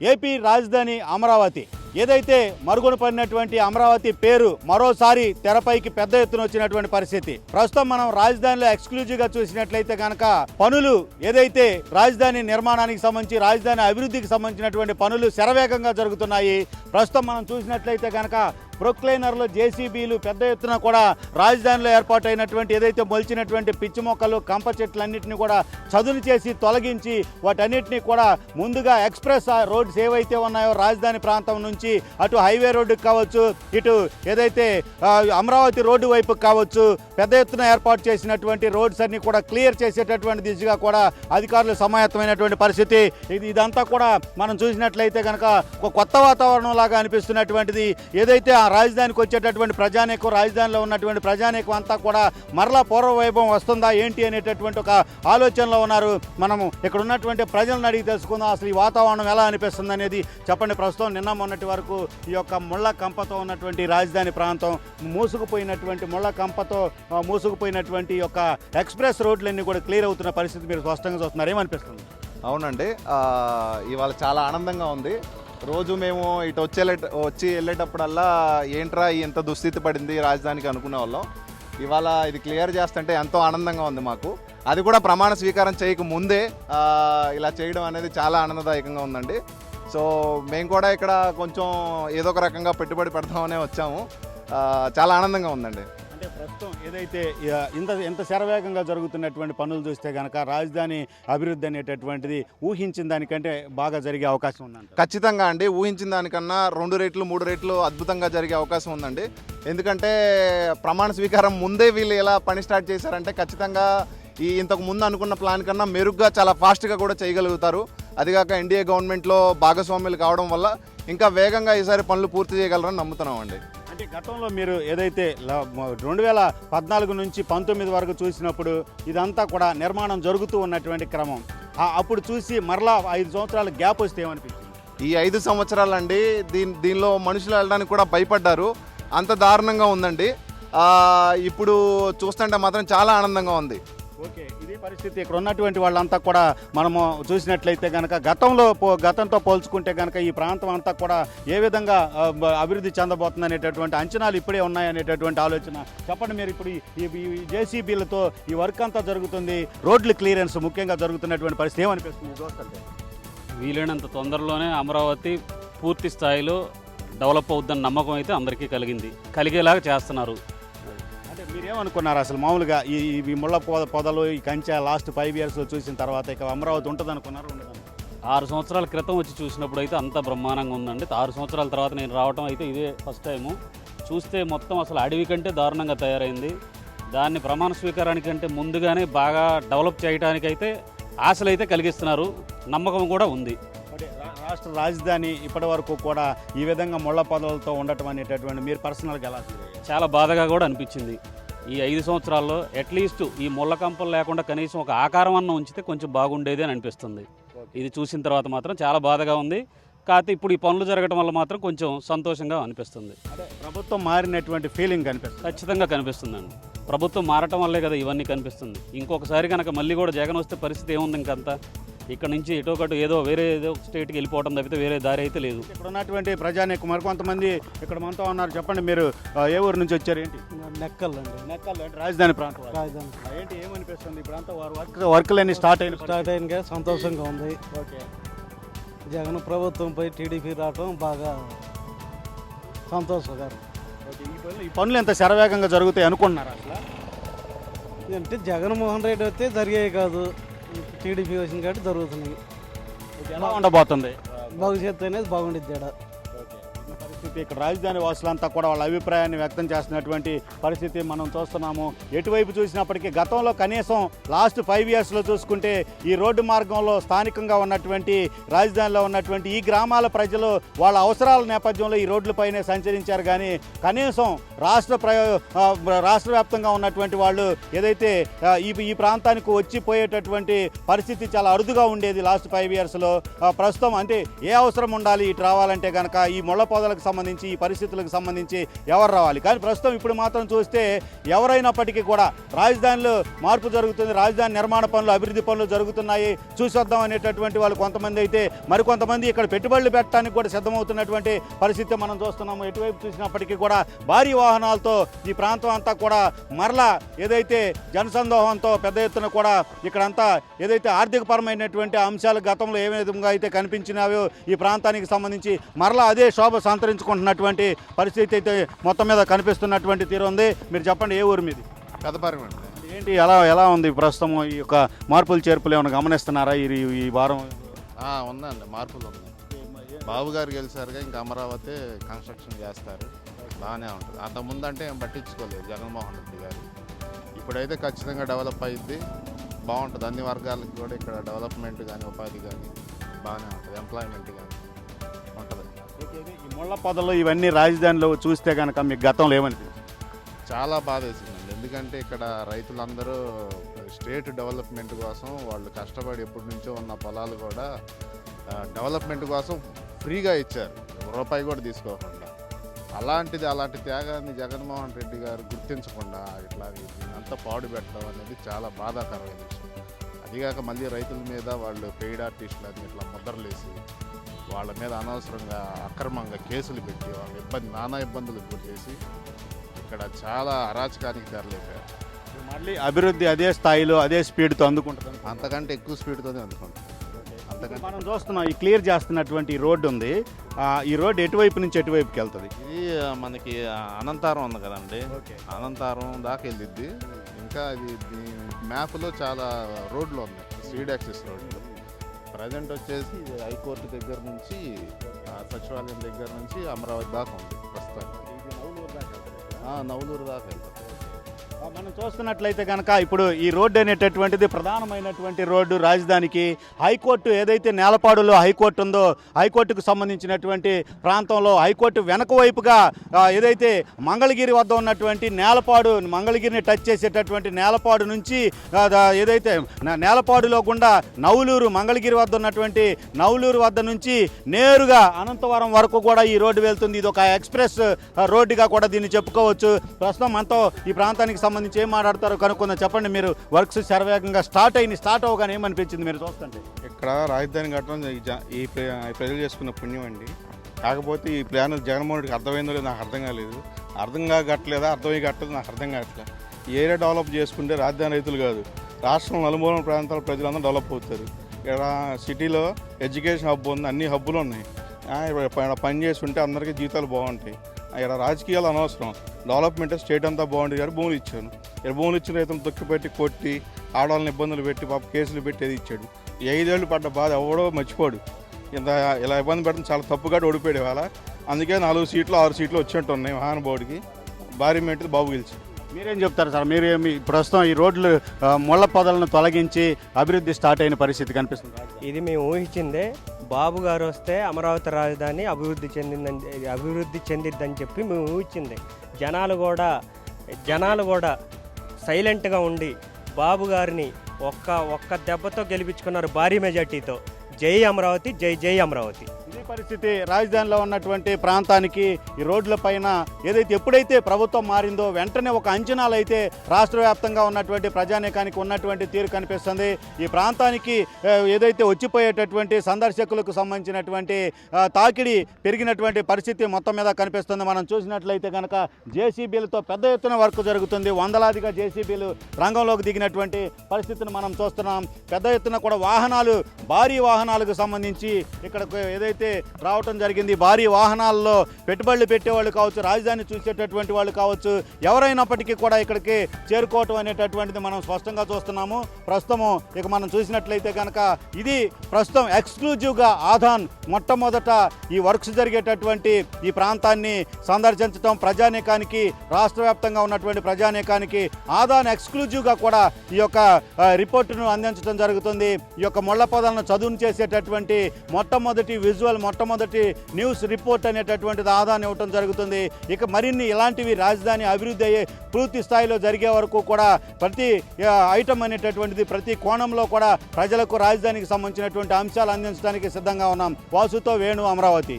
AP రాజధాని అమరావతి. ఏదైతే మరుగున పడినటువంటి అమరావతి పేరు మరోసారి తెరపైకి పెద్ద ఎత్తున వచ్చినటువంటి పరిస్థితి. ప్రస్తుతం మనం రాజధానిలో ఎక్స్క్లూజివ్గా చూసినట్లయితే కనుక పనులు ఏదైతే రాజధాని నిర్మాణానికి సంబంధించి రాజధాని అభివృద్ధికి సంబంధించినటువంటి పనులు శరవేగంగా జరుగుతున్నాయి. ప్రస్తుతం మనం చూసినట్లయితే కనుక ప్రొక్లైనర్లు జేసీబీలు పెద్ద ఎత్తున కూడా రాజధానిలో ఏర్పాటైనటువంటి ఏదైతే మొలిచినటువంటి పిచ్చి మొక్కలు కంప చెట్లన్నింటినీ కూడా చదును చేసి తొలగించి వాటన్నిటిని కూడా ముందుగా ఎక్స్ప్రెస్ రోడ్స్ ఏవైతే ఉన్నాయో రాజధాని ప్రాంతం నుంచి అటు హైవే రోడ్డుకి కావచ్చు ఇటు ఏదైతే అమరావతి రోడ్డు వైపుకి కావచ్చు పెద్ద ఎత్తున ఏర్పాటు చేసినటువంటి రోడ్స్ అన్ని కూడా క్లియర్ చేసేటటువంటి దిశగా కూడా అధికారులు సమాయత్తమైనటువంటి పరిస్థితి. ఇది ఇదంతా కూడా మనం చూసినట్లయితే కనుక ఒక కొత్త వాతావరణం లాగా అనిపిస్తున్నటువంటిది. ఏదైతే ఆ రాజధానికి వచ్చేటటువంటి ప్రజానీకం రాజధానిలో ఉన్నటువంటి ప్రజానీకం అంతా కూడా మరలా పూర్వ వైభవం వస్తుందా ఏంటి అనేటటువంటి ఒక ఆలోచనలో ఉన్నారు. మనము ఇక్కడ ఉన్నటువంటి ప్రజలను అడిగి తెలుసుకుందాం అసలు ఈ వాతావరణం ఎలా అనిపిస్తుంది అనేది. చెప్పండి ప్రస్తుతం నిన్న మొన్నటి వరకు ఈ యొక్క ముళ్ళ కంపతో ఉన్నటువంటి రాజధాని ప్రాంతం మూసుకుపోయినటువంటి ముళ్ళ కంపతో మూసుకుపోయినటువంటి యొక్క ఎక్స్ప్రెస్ రోడ్లన్నీ కూడా క్లియర్ అవుతున్న పరిస్థితి మీరు స్పష్టంగా చూస్తున్నారు. ఏమనిపిస్తుంది? అవునండి. ఇవాళ చాలా ఆనందంగా ఉంది. రోజు మేము ఇటు వచ్చే వచ్చి వెళ్ళేటప్పుడల్లా ఏంట్రా ఎంత దుస్థితి పడింది రాజధానికి అనుకునే వాళ్ళం. ఇవాళ ఇది క్లియర్ చేస్తుంటే ఎంతో ఆనందంగా ఉంది మాకు. అది కూడా ప్రమాణ స్వీకారం చేయక ముందే ఇలా చేయడం అనేది చాలా ఆనందదాయకంగా ఉందండి. సో మేము కూడా ఇక్కడ కొంచెం ఏదో ఒక రకంగా పెట్టుబడి పెడతామనే వచ్చాము. చాలా ఆనందంగా ఉందండి. అంటే ప్రస్తుతం ఏదైతే ఇంత ఎంత శరవేగంగా జరుగుతున్నటువంటి పనులు చూస్తే కనుక రాజధాని అభివృద్ధి అనేటటువంటిది ఊహించిన దానికంటే బాగా జరిగే అవకాశం ఉందండి ఖచ్చితంగా అండి. ఊహించిన దానికన్నా రెండు రేట్లు మూడు రేట్లు అద్భుతంగా జరిగే అవకాశం ఉందండి. ఎందుకంటే ప్రమాణ స్వీకారం ముందే వీళ్ళు ఎలా పని స్టార్ట్ చేశారంటే ఖచ్చితంగా ఈ ఇంతకు ముందు అనుకున్న ప్లాన్ కన్నా మెరుగ్గా చాలా ఫాస్ట్గా కూడా చేయగలుగుతారు. అదిగాక ఎన్డీఏ గవర్నమెంట్లో భాగస్వామ్యులు కావడం వల్ల ఇంకా వేగంగా ఈసారి పనులు పూర్తి చేయగలరని నమ్ముతున్నామండి. అంటే గతంలో మీరు ఏదైతే రెండు వేల పద్నాలుగు నుంచి పంతొమ్మిది వరకు చూసినప్పుడు ఇదంతా కూడా నిర్మాణం జరుగుతూ ఉన్నటువంటి క్రమం. అప్పుడు చూసి మరలా ఐదు సంవత్సరాల గ్యాప్ వస్తే ఏమనిపించింది? ఈ ఐదు సంవత్సరాలండి దీని దీనిలో మనుషులు వెళ్ళడానికి కూడా భయపడ్డారు. అంత దారుణంగా ఉందండి. ఇప్పుడు చూస్తుంటే మాత్రం చాలా ఆనందంగా ఉంది. ఓకే. పరిస్థితి. ఇక్కడ ఉన్నటువంటి వాళ్ళంతా కూడా మనము చూసినట్లయితే కనుక గతంలో పో గతంతో పోల్చుకుంటే కనుక ఈ ప్రాంతం అంతా కూడా ఏ విధంగా అభివృద్ధి చెందబోతుంది అనేటటువంటి అంచనాలు ఇప్పుడే ఉన్నాయనేటటువంటి ఆలోచన. చెప్పండి మీరు ఇప్పుడు ఈ- జేసీబీలతో ఈ వర్క్ అంతా జరుగుతుంది. రోడ్లు క్లియరెన్స్ ముఖ్యంగా జరుగుతున్నటువంటి పరిస్థితి ఏమనిపిస్తుంది? చూస్తుంటే వీలైనంత తొందరలోనే అమరావతి పూర్తి స్థాయిలో డెవలప్ అవుద్దని నమ్మకం అయితే అందరికీ కలిగింది. కలిగేలాగా చేస్తున్నారు. మీరేమనుకున్నారు అసలు? మామూలుగా ఈ ఈ ముళ్ళ పొద పొదలు ఈ కంచె లాస్ట్ ఫైవ్ ఇయర్స్లో చూసిన తర్వాత ఇక అమరావతి ఉంటుంది అనుకున్నారు ఆరు సంవత్సరాల క్రితం వచ్చి చూసినప్పుడు అయితే అంత బ్రహ్మాండంగా ఉందండి. ఆరు సంవత్సరాల తర్వాత నేను రావటం అయితే ఇదే ఫస్ట్ టైము చూస్తే మొత్తం అసలు అడవి కంటే దారుణంగా తయారైంది. దాన్ని ప్రమాణ స్వీకారానికంటే ముందుగానే బాగా డెవలప్ చేయడానికైతే ఆశలు అయితే కలిగిస్తున్నారు. నమ్మకం కూడా ఉంది. అంటే రాష్ట్ర రాజధాని ఇప్పటి వరకు కూడా ఈ విధంగా ముళ్ళ పొదలతో ఉండటం అనేటటువంటి మీరు పర్సనల్గా ఎలా? చాలా బాధగా కూడా అనిపించింది. ఈ ఐదు సంవత్సరాల్లో అట్లీస్ట్ ఈ ముళ్ళ కంపలు లేకుండా కనీసం ఒక ఆకారం అన్న ఉంచితే కొంచెం బాగుండేది అని అనిపిస్తుంది. ఇది చూసిన తర్వాత మాత్రం చాలా బాధగా ఉంది. కాకపోతే ఇప్పుడు ఈ పనులు జరగడం వల్ల మాత్రం కొంచెం సంతోషంగా అనిపిస్తుంది. ప్రభుత్వం మారినటువంటి ఫీలింగ్ కనిపిస్తుంది. ఖచ్చితంగా కనిపిస్తుందండి. ప్రభుత్వం మారటం వల్లే కదా ఇవన్నీ కనిపిస్తుంది. ఇంకొకసారి కనుక మళ్ళీ కూడా జగన్ వస్తే పరిస్థితి ఏముంది ఇంకంతా? ఇక్కడ నుంచి ఎటో ఒకటి ఏదో వేరే ఏదో స్టేట్కి వెళ్ళిపోవడం తప్పితే వేరే దారి అయితే లేదు. ఇక్కడ ఉన్నటువంటి ప్రజానికి మరి కొంతమంది ఇక్కడ మనతో ఉన్నారు. చెప్పండి మీరు ఏ ఊరు నుంచి వచ్చారు ఏంటి? నెక్కలండి నెక్కల్ అంటే రాజధాని ప్రాంతం. రాజధాని. ఏంటి ఏమనిపిస్తుంది ఇప్పుడంతా? వారు వర్క్ వర్క్లన్నీ స్టార్ట్ అయిన స్టార్ట్ అయినగా సంతోషంగా ఉంది. ఓకే. జగన్ ప్రభుత్వంపై టీడీపీ రావడం బాగా సంతోషకరం. ఓకే ఈ పనులు ఈ పనులు ఎంత శరవేగంగా జరుగుతాయి అనుకుంటున్నారు అసలు? అంటే జగన్మోహన్ రెడ్డి వస్తే జరిగేవి కాదు. టీడీపీ వచ్చిన కాబట్టి జరుగుతున్నాయి ఎలా ఉండబోతుంది? భవిష్యత్తు అనేది. ఓకే. ఈ పరిస్థితి ఇక్కడ రాజధాని వాసులంతా కూడా వాళ్ళ అభిప్రాయాన్ని వ్యక్తం చేస్తున్నటువంటి పరిస్థితి మనం చూస్తున్నాము. ఎటువైపు చూసినప్పటికీ గతంలో కనీసం లాస్ట్ ఫైవ్ ఇయర్స్లో చూసుకుంటే ఈ రోడ్డు మార్గంలో స్థానికంగా ఉన్నటువంటి రాజధానిలో ఉన్నటువంటి ఈ గ్రామాల ప్రజలు వాళ్ళ అవసరాల నేపథ్యంలో ఈ రోడ్లపైనే సంచరించారు. కానీ కనీసం రాష్ట్ర ప్రయో రాష్ట్ర వ్యాప్తంగా ఉన్నటువంటి వాళ్ళు ఏదైతే ఈ ఈ ప్రాంతానికి వచ్చి పోయేటటువంటి పరిస్థితి చాలా అరుదుగా ఉండేది లాస్ట్ ఫైవ్ ఇయర్స్లో. ప్రస్తుతం అంటే ఏ అవసరం ఉండాలి ఇటు రావాలంటే కనుక ఈ ముళ్ళ పొదలకు సంబంధించి ఈ పరిస్థితులకు సంబంధించి ఎవరు రావాలి? కానీ ప్రస్తుతం ఇప్పుడు మాత్రం చూస్తే ఎవరైనప్పటికీ కూడా రాజధానిలో మార్పు జరుగుతుంది రాజధాని నిర్మాణ పనులు అభివృద్ధి పనులు జరుగుతున్నాయి. చూసొద్దాం అనేటటువంటి వాళ్ళు కొంతమంది అయితే మరికొంతమంది ఇక్కడ పెట్టుబడులు పెట్టడానికి కూడా సిద్ధమవుతున్నటువంటి పరిస్థితి మనం చూస్తున్నాము. ఎటువైపు చూసినప్పటికీ కూడా భారీ వాహనాలతో ఈ ప్రాంతం అంతా కూడా మరలా ఏదైతే జనసందోహంతో పెద్ద ఎత్తున కూడా ఇక్కడంతా ఏదైతే ఆర్థికపరమైనటువంటి అంశాలు గతంలో ఏ విధంగా అయితే కనిపించినావో ఈ ప్రాంతానికి సంబంధించి మరలా అదే శోభ సంతరించుకుంటున్నటువంటి పరిస్థితి అయితే మొత్తం మీద కనిపిస్తున్నటువంటి తీరు ఉంది. మీరు చెప్పండి ఏ ఊరు మీది? పెద్దపారం ఏంటి ఎలా ఎలా ఉంది ప్రస్తుతం ఈ యొక్క మార్పులు చేర్పులు ఏమైనా గమనిస్తున్నారా ఈ ఈ వారం? ఆ, ఉందండి మార్పులు ఉన్నాయి. బాబు గారు గెలిచారుగా ఇంకా అమరావతి కన్స్ట్రక్షన్ చేస్తారు. బాగానే ఉంటుంది. అంతకుముందు అంటే ఏం పట్టించుకోలేదు జగన్మోహన్ రెడ్డి గారు. ఇప్పుడైతే ఖచ్చితంగా డెవలప్ అయ్యిద్ది బాగుంటుంది. అన్ని వర్గాలకి కూడా ఇక్కడ డెవలప్మెంట్ కానీ ఉపాధి కానీ బాగానే ఉంటుంది. ఎంప్లాయ్మెంట్ కానీ ఉంటుంది. ఈ ముళ్ళ పొదలు ఇవన్నీ రాజధానిలో చూస్తే కనుక మీకు గతంలో ఏమనిపించింది చాలా బాధ వేసిందండి. ఎందుకంటే ఇక్కడ రైతులందరూ స్టేట్ డెవలప్మెంట్ కోసం వాళ్ళు కష్టపడి ఎప్పటి నుంచో ఉన్న పొలాలు కూడా డెవలప్మెంట్ కోసం ఫ్రీగా ఇచ్చారు. రూపాయి కూడా తీసుకోకుండా. అలాంటిది అలాంటి త్యాగాన్ని జగన్మోహన్ రెడ్డి గారు గుర్తించకుండా ఇట్లా అంతా పాడు పెట్టడం అనేది చాలా బాధాకరమైన విషయం. అదిగాక మళ్ళీ రైతుల మీద వాళ్ళు పెయిడ్ ఆర్టిస్టులు అని ఇట్లా ముద్రలేసి వాళ్ళ మీద అనవసరంగా అక్రమంగా కేసులు పెట్టి వాళ్ళ ఇబ్బంది నానా ఇబ్బందులకు గురి చేసి ఇక్కడ చాలా అరాచకానికి తెరలేపారు. మళ్ళీ అభివృద్ధి అదే స్థాయిలో అదే స్పీడ్తో అందుకుంటుంది అంతకంటే ఎక్కువ స్పీడ్తోనే అందుకుంటాం అంతకంటే మనం చూస్తున్నాం ఈ క్లియర్ చేస్తున్నటువంటి రోడ్డు ఉంది ఈ రోడ్డు ఎటువైపు నుంచి ఎటువైపుకి వెళ్తుంది? ఇది మనకి అనంతారం ఉంది కదండి. ఓకే. అనంతారం దాకా వెళ్ళిద్ది. ఇంకా ఇది దీని మ్యాప్లో చాలా రోడ్లు ఉన్నాయి. స్పీడ్ యాక్సెస్ రోడ్లు. ప్రజెంట్ వచ్చేసి ఇది హైకోర్టు దగ్గర నుంచి సచివాలయం దగ్గర నుంచి అమరావతి దాకా ఉంది ప్రస్తుతానికి. నవలూరు దాకా వెళ్తాం. మనం చూస్తున్నట్లయితే కనుక ఇప్పుడు ఈ రోడ్డు అనేటటువంటిది ప్రధానమైనటువంటి రోడ్డు రాజధానికి హైకోర్టు ఏదైతే నేలపాడులో హైకోర్టు ఉందో హైకోర్టుకు సంబంధించినటువంటి ప్రాంతంలో హైకోర్టు వెనక వైపుగా ఏదైతే మంగళగిరి వద్ద ఉన్నటువంటి నేలపాడు మంగళగిరిని టచ్ చేసేటటువంటి నేలపాడు నుంచి ఏదైతే నేలపాడులో గుండా నవలూరు మంగళగిరి వద్ద ఉన్నటువంటి నవలూరు వద్ద నుంచి నేరుగా అనంతవరం వరకు కూడా ఈ రోడ్డు వెళ్తుంది. ఇది ఒక ఎక్స్ప్రెస్ రోడ్డుగా కూడా దీన్ని చెప్పుకోవచ్చు. ప్రస్తుతం మనతో ఈ ప్రాంతానికి సంబంధించి ఏం మాట్లాడతారో కనుక్కుందాం. చెప్పండి మీరు వర్క్స్ శరవేగంగా స్టార్ట్ అయింది స్టార్ట్ అవ్వగానే ఏమనిపించింది మీరు చూస్తుంటే? ఇక్కడ రాజధాని కట్టడం ఈ జ- ఈ ప్రజలు చేసుకున్న పుణ్యం అండి. కాకపోతే ఈ ప్లాన్ జగన్మోహన్ రెడ్డికి అర్థమైందో లేదో నాకు అర్థం కాలేదు. అర్థంగా కట్టలేదా అర్థమై కట్టలేదు నాకు అర్థం కావట్లేదు ఏరియా డెవలప్ చేసుకుంటే రాజధాని రైతులు కాదు. రాష్ట్రం నలుమూలన ప్రాంతాల ప్రజలందరూ డెవలప్ అవుతారు. ఇక్కడ సిటీలో ఎడ్యుకేషన్ హబ్ ఉంది అన్ని హబ్బులు ఉన్నాయి. ఇక్కడ ప- పని చేస్తుంటే అందరికీ జీతాలు బాగుంటాయి. ఇక్కడ రాజకీయాలు అనవసరం. డెవలప్మెంట్ స్టేట్ అంతా బాగుంటుంది కానీ భూములు ఇచ్చాను ఇక్కడ భూములు ఇచ్చిన రైతులు తొక్కిపెట్టి కొట్టి ఆడవాళ్ళని ఇబ్బందులు పెట్టి పాప కేసులు పెట్టి అది ఇచ్చాడు. ఈ ఐదేళ్ళు పడ్డ బాధ ఎవడో మర్చిపోడు. ఇంత ఇలా ఇబ్బంది పెట్టడం చాలా తప్పుగా ఓడిపోయాడు ఇవాళ. అందుకే నాలుగు సీట్లు ఆరు సీట్లు వచ్చినట్టు ఉన్నాయి మహానుభావుడికి. భారీ మెట్టు బాబు గెలిచి మీరేం చెప్తారు సార్? మీరు ఏమి ప్రస్తుతం ఈ రోడ్లు ముళ్ళ పొదలను తొలగించి అభివృద్ధి స్టార్ట్ అయిన పరిస్థితి కనిపిస్తుంది. ఇది మేము ఊహించిందే బాబు గారు వస్తే అమరావతి రాజధాని అభివృద్ధి చెందిందని అభివృద్ధి చెందిద్దని చెప్పి మేము ఊహించింది. జనాలు కూడా జనాలు కూడా సైలెంట్గా ఉండి బాబు గారిని ఒక్క ఒక్క దెబ్బతో గెలిపించుకున్నారు భారీ మెజార్టీతో. జై అమరావతి జై జై అమరావతి. పరిస్థితి రాజధానిలో ఉన్నటువంటి ప్రాంతానికి ఈ రోడ్ల పైన ఏదైతే ఎప్పుడైతే ప్రభుత్వం మారిందో వెంటనే ఒక అంచనాలు అయితే రాష్ట్ర వ్యాప్తంగా ఉన్నటువంటి ప్రజానేకానికి ఉన్నటువంటి తీరు కనిపిస్తుంది. ఈ ప్రాంతానికి ఏదైతే వచ్చిపోయేటటువంటి సందర్శకులకు సంబంధించినటువంటి తాకిడి పెరిగినటువంటి పరిస్థితి మొత్తం మీద కనిపిస్తుంది. మనం చూసినట్లయితే కనుక జేసీబీలతో పెద్ద ఎత్తున వర్క్ జరుగుతుంది. వందలాదిగా జేసీబీలు రంగంలోకి దిగినటువంటి పరిస్థితిని మనం చూస్తున్నాం. పెద్ద ఎత్తున కూడా వాహనాలు భారీ వాహనాలకు సంబంధించి ఇక్కడ ఏదైతే రావటం జరిగింది. భారీ వాహనాల్లో పెట్టుబడులు పెట్టేవాళ్ళు కావచ్చు రాజధాని చూసేటటువంటి వాళ్ళు కావచ్చు ఎవరైనప్పటికీ కూడా ఇక్కడికి చేరుకోవటం అనేటటువంటిది మనం స్పష్టంగా చూస్తున్నాము. ప్రస్తుతము ఇక మనం చూసినట్లయితే కనుక ఇది ప్రస్తుతం ఎక్స్క్లూజివ్గా ఆధాన్ మొట్టమొదట ఈ వర్క్స్ జరిగేటటువంటి ఈ ప్రాంతాన్ని సందర్శించడం ప్రజానేకానికి రాష్ట్ర వ్యాప్తంగా ఉన్నటువంటి ప్రజానేకానికి ఆదాన్ ఎక్స్క్లూజివ్గా కూడా ఈ యొక్క రిపోర్టును అందించడం జరుగుతుంది. ఈ యొక్క ముళ్ళ పొదలను చదువును చేసేటటువంటి మొట్టమొదటి విజువల్ మొట్టమొదటి న్యూస్ రిపోర్ట్ అనేటటువంటిది ఆదాన్ని ఇవ్వటం జరుగుతుంది. ఇక మరిన్ని ఇలాంటివి రాజధాని అభివృద్ధి అయ్యే పూర్తి స్థాయిలో జరిగే వరకు కూడా ప్రతి ఐటమ్ అనేటటువంటిది ప్రతి కోణంలో కూడా ప్రజలకు రాజధానికి సంబంధించినటువంటి అంశాలు అందించడానికి సిద్ధంగా ఉన్నాం. వాసుతో వేణు అమరావతి.